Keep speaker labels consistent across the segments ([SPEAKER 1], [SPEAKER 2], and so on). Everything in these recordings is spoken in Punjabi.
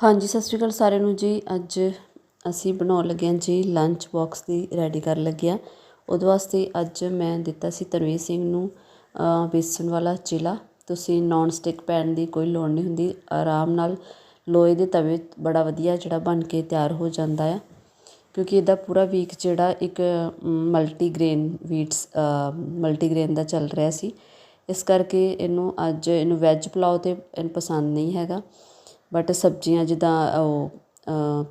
[SPEAKER 1] ਹਾਂਜੀ, ਸਤਿ ਸ਼੍ਰੀ ਅਕਾਲ ਸਾਰਿਆਂ ਨੂੰ ਜੀ। ਅੱਜ ਅਸੀਂ ਬਣਾਉਣ ਲੱਗੇ ਹਾਂ ਜੀ ਲੰਚ ਬਾਕਸ ਦੀ ਰੈਡੀ ਕਰਨ ਲੱਗੇ ਹਾਂ। ਉਹਦੇ ਵਾਸਤੇ ਅੱਜ ਮੈਂ ਦਿੱਤਾ ਸੀ ਤਨਵੀਰ ਸਿੰਘ ਨੂੰ ਬੇਸਣ ਵਾਲਾ ਚਿਲਾ। ਤੁਸੀਂ ਨੌਨ ਸਟਿਕ ਪੈਨ ਦੀ ਕੋਈ ਲੋੜ ਨਹੀਂ ਹੁੰਦੀ। ਆਰਾਮ ਨਾਲ ਲੋਹੇ ਦੇ ਤਵੇ ਬੜਾ ਵਧੀਆ ਜਿਹੜਾ ਬਣ ਕੇ ਤਿਆਰ ਹੋ ਜਾਂਦਾ ਆ। ਕਿਉਂਕਿ ਇਹਦਾ ਪੂਰਾ ਵੀਕ ਜਿਹੜਾ ਇੱਕ ਮਲਟੀਗ੍ਰੇਨ ਵੀਟਸ ਮਲਟੀਗ੍ਰੇਨ ਦਾ ਚੱਲ ਰਿਹਾ ਸੀ। ਇਸ ਕਰਕੇ ਇਹਨੂੰ ਅੱਜ ਇਹਨੂੰ ਵੈਜ ਪੁਲਾਓ ਤੇ ਇਹਨੂੰ ਪਸੰਦ ਨਹੀਂ ਹੈਗਾ। ਬਟ ਸਬਜ਼ੀਆਂ ਜਿੱਦਾਂ, ਉਹ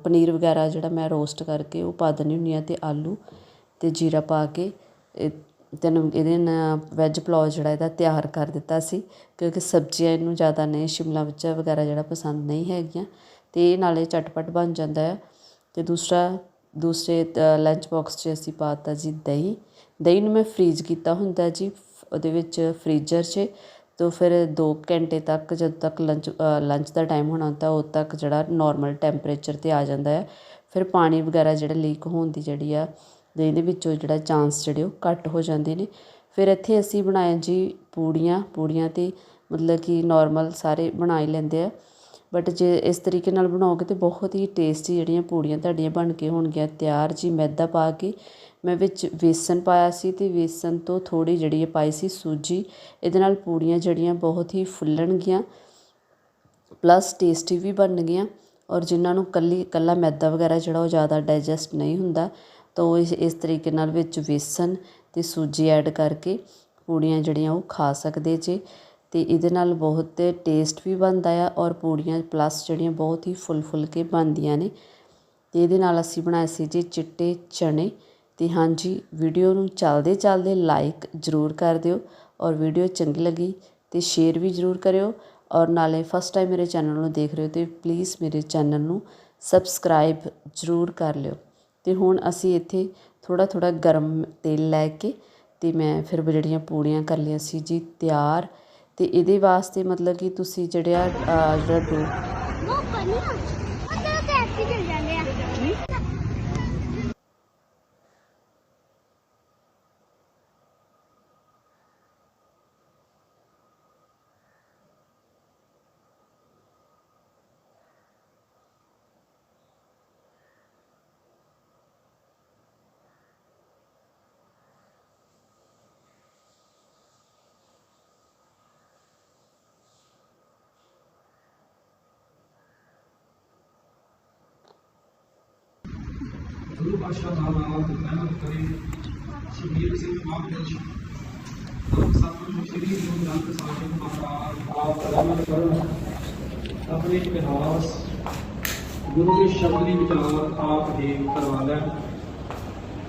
[SPEAKER 1] ਪਨੀਰ ਵਗੈਰਾ ਜਿਹੜਾ ਮੈਂ ਰੋਸਟ ਕਰਕੇ ਉਹ ਪਾ ਦਿੰਦੀ ਹੁੰਦੀ ਹਾਂ ਅਤੇ ਆਲੂ ਅਤੇ ਜੀਰਾ ਪਾ ਕੇ, ਇਹ ਤੈਨੂੰ, ਇਹਦੇ ਨਾਲ ਵੈੱਜ ਪਲਾਓ ਜਿਹੜਾ ਇਹਦਾ ਤਿਆਰ ਕਰ ਦਿੱਤਾ ਸੀ, ਕਿਉਂਕਿ ਸਬਜ਼ੀਆਂ ਇਹਨੂੰ ਜ਼ਿਆਦਾ ਨਹੀਂ, ਸ਼ਿਮਲਾ ਮਿਰਚ ਵਗੈਰਾ ਜਿਹੜਾ ਪਸੰਦ ਨਹੀਂ ਹੈਗੀਆਂ ਅਤੇ ਇਹ ਨਾਲੇ ਚਟਪਟ ਬਣ ਜਾਂਦਾ ਹੈ ਅਤੇ ਦੂਸਰਾ, ਦੂਸਰੇ ਲੰਚ ਬਾਕਸ 'ਚ ਅਸੀਂ ਪਾ ਦਿੱਤਾ ਜੀ ਦਹੀਂ। ਦਹੀਂ ਨੂੰ ਮੈਂ ਫਰੀਜ਼ ਕੀਤਾ ਹੁੰਦਾ ਜੀ, ਉਹਦੇ ਵਿੱਚ ਫਰੀਜ਼ਰ 'ਚ ਤੋ ਫਿਰ ਦੋ ਘੰਟੇ ਤੱਕ ਜਦੋਂ ਤੱਕ ਲੰਚ ਲੰਚ ਦਾ ਟਾਈਮ ਹੋਣਾ ਹੁੰਦਾ ਉਦੋਂ ਤੱਕ ਜਿਹੜਾ ਨੋਰਮਲ ਟੈਂਪਰੇਚਰ 'ਤੇ ਆ ਜਾਂਦਾ ਹੈ। ਫਿਰ ਪਾਣੀ ਵਗੈਰਾ ਜਿਹੜਾ ਲੀਕ ਹੋਣ ਦੀ ਜਿਹੜੀ ਆ ਦਹੀਂ ਦੇ ਵਿੱਚੋਂ ਜਿਹੜਾ ਚਾਂਸ ਜਿਹੜੇ ਉਹ ਘੱਟ ਹੋ ਜਾਂਦੇ ਨੇ। ਫਿਰ ਇੱਥੇ ਅਸੀਂ ਬਣਾਏ ਜੀ ਪੂੜੀਆਂ ਪੂੜੀਆਂ ਤੇ ਮਤਲਬ ਕਿ ਨੋਰਮਲ ਸਾਰੇ ਬਣਾ ਹੀ ਲੈਂਦੇ ਆ। ਬਟ ਜੇ ਇਸ ਤਰੀਕੇ ਨਾਲ ਬਣਾਓਗੇ ਤਾਂ ਬਹੁਤ ਹੀ ਟੇਸਟੀ ਜਿਹੜੀਆਂ ਪੂੜੀਆਂ ਤੁਹਾਡੀਆਂ ਬਣ ਕੇ ਹੋਣਗੀਆਂ। ਤਿਆਰ ਜੀ ਮੈਦਾ ਪਾ ਕੇ ਮੈਂ ਵਿੱਚ ਵੇਸਣ ਪਾਇਆ ਸੀ ਅਤੇ ਵੇਸਣ ਤੋਂ ਥੋੜ੍ਹੀ ਜਿਹੜੀ ਪਾਈ ਸੀ ਸੂਜੀ। ਇਹਦੇ ਨਾਲ ਪੂੜੀਆਂ ਜਿਹੜੀਆਂ ਬਹੁਤ ਹੀ ਫੁੱਲਣਗੀਆਂ ਪਲੱਸ ਟੇਸਟੀ ਵੀ ਬਣਨਗੀਆਂ ਔਰ ਜਿਨ੍ਹਾਂ ਨੂੰ ਕੱਲੀ, ਕੱਲਾ ਮੈਦਾ ਵਗੈਰਾ ਜਿਹੜਾ ਉਹ ਜ਼ਿਆਦਾ ਡਾਈਜੈਸਟ ਨਹੀਂ ਹੁੰਦਾ, ਤਾਂ ਉਹ ਇਸ ਇਸ ਤਰੀਕੇ ਨਾਲ ਵਿੱਚ ਵੇਸਣ ਅਤੇ ਸੂਜੀ ਐਡ ਕਰਕੇ ਪੂੜੀਆਂ ਜਿਹੜੀਆਂ ਉਹ ਖਾ ਸਕਦੇ ਜੇ। ਅਤੇ ਇਹਦੇ ਨਾਲ ਬਹੁਤ ਟੇਸਟ ਵੀ ਬਣਦਾ ਆ ਔਰ ਪੂੜੀਆਂ ਪਲੱਸ ਜਿਹੜੀਆਂ ਬਹੁਤ ਹੀ ਫੁੱਲ ਫੁੱਲ ਕੇ ਬਣਦੀਆਂ ਨੇ। ਅਤੇ ਇਹਦੇ ਨਾਲ ਅਸੀਂ ਬਣਾਏ ਸੀ ਜੀ ਚਿੱਟੇ ਚਣੇ ਅਤੇ ਹਾਂਜੀ ਵੀਡੀਓ ਨੂੰ ਚੱਲਦੇ ਚੱਲਦੇ ਲਾਈਕ ਜ਼ਰੂਰ ਕਰ ਦਿਓ ਔਰ ਵੀਡੀਓ ਚੰਗੀ ਲੱਗੀ ਅਤੇ ਸ਼ੇਅਰ ਵੀ ਜ਼ਰੂਰ ਕਰਿਓ ਔਰ ਨਾਲੇ ਫਸਟ ਟਾਈਮ ਮੇਰੇ ਚੈਨਲ ਨੂੰ ਦੇਖ ਰਹੇ ਹੋ ਤੇ ਪਲੀਜ਼ ਮੇਰੇ ਚੈਨਲ ਨੂੰ ਸਬਸਕ੍ਰਾਈਬ ਜ਼ਰੂਰ ਕਰ ਲਿਓ। ਅਤੇ ਹੁਣ ਅਸੀਂ ਇੱਥੇ ਥੋੜ੍ਹਾ ਥੋੜ੍ਹਾ ਗਰਮ ਤੇਲ ਲੈ ਕੇ ਅਤੇ ਮੈਂ ਫਿਰ ਜਿਹੜੀਆਂ ਪੂੜੀਆਂ ਕਰ ਲਈਆਂ ਸੀ ਜੀ ਤਿਆਰ ਅਤੇ ਇਹਦੇ ਵਾਸਤੇ ਮਤਲਬ ਕਿ ਤੁਸੀਂ ਜਿਹੜਾ ਅਹ, ਜਿਹੜਾ ਡੋ
[SPEAKER 2] ਉਹ ਕਰਨਾ ਉਹ ਤੇਰੇ ਤੇ
[SPEAKER 3] ਕਰੇ। ਸ਼ਬੀਰ ਸਿੰਘ ਮਹਾਂਪੁਰਸ਼ ਆਪ ਸਤਿਗੁਰੂ ਸ੍ਰੀ ਗੁਰੂ ਗ੍ਰੰਥ ਸਾਹਿਬ ਮਹਾਰਾਜ ਆਪ ਰਹਿਮਤ ਕਰਨ। ਆਪਣੇ ਇਤਿਹਾਸ, ਗੁਰੂ ਦੇ ਸ਼ਬਦ ਦੀ ਵਿਚਾਰ ਆਪ ਹੀ ਕਰਵਾ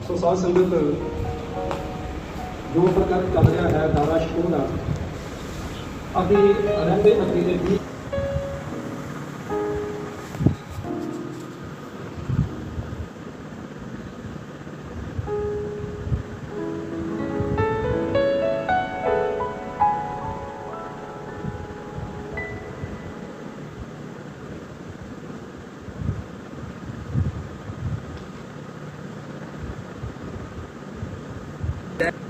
[SPEAKER 3] ਸੋ ਸਾਧ ਸੰਗਤ, ਜੋ ਪ੍ਰਕਾਰ ਚੱਲ ਰਿਹਾ ਹੈ, ਦਾਰਾ ਸ਼ਕੂਰ ਦਾ ਰਹਿੰਦੇ ਅੱਗੇ ਦੇ ਵੀਹ that.